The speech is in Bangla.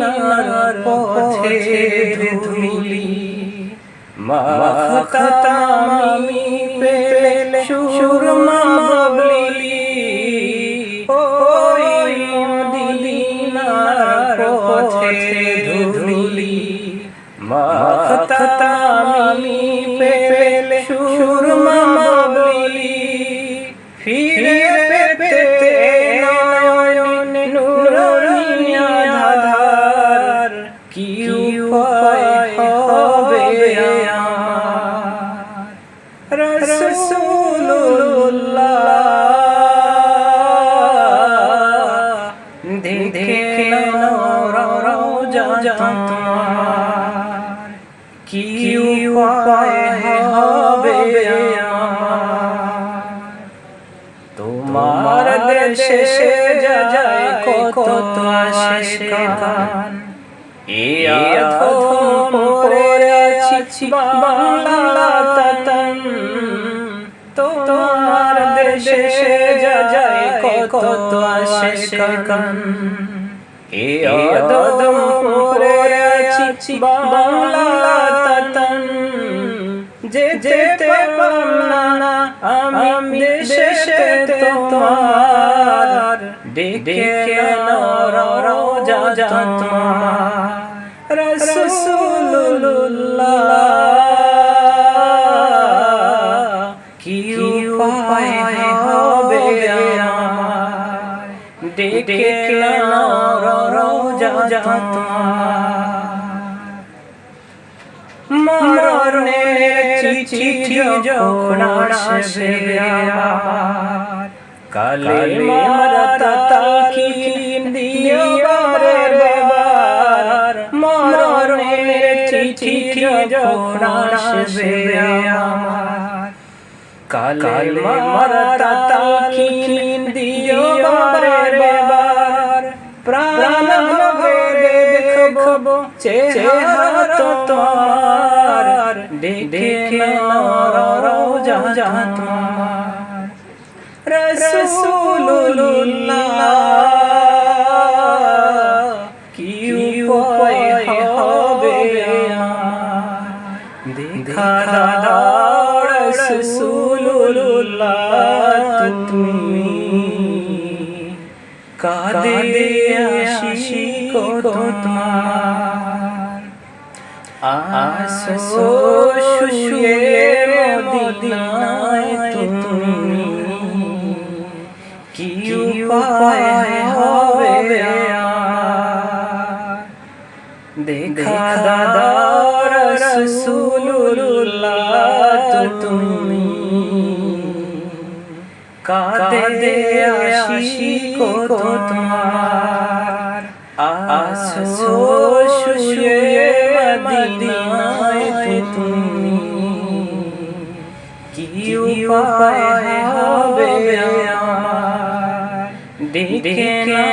মদিনার পথে ধুলি। মাখতামি পেলে সুরমা বলি ওই মদিনার পথে ধুলি। মাখতামি কি উপায় হবে কি উপায় হবে তোমার দেশে যায় কত আশিকান এ আধম পরে আছি বাংলা তাতান। তোমার দেশে যায় কত আশিকান এ আধম পরে আছি বাংলা তাতান। যে যেতে পারলাম না আমি দেশে তোমার। ডেকে রোজা তোমার। রসুল্লাহ কি উপায় হবে আমার? ডেকে রোজা মরণের চিঠি যখন আসবে কালে মারা চিঠি যখন আসবে আমার। কালে মারা তাকি দিও বারে বার প্রাণ ভরে দেখব চেহারা তোমার। দেখে রোজা তুমি কাঁদে আসি তোমার আসো তুমি কি উপায় হবে দেখা দাদা রসুল্লাহ তুমি কাঁদে আসি তোমার। আসো শুয়ে মদিনায় তুমি। কি উপায় হবে আমার? দেখে না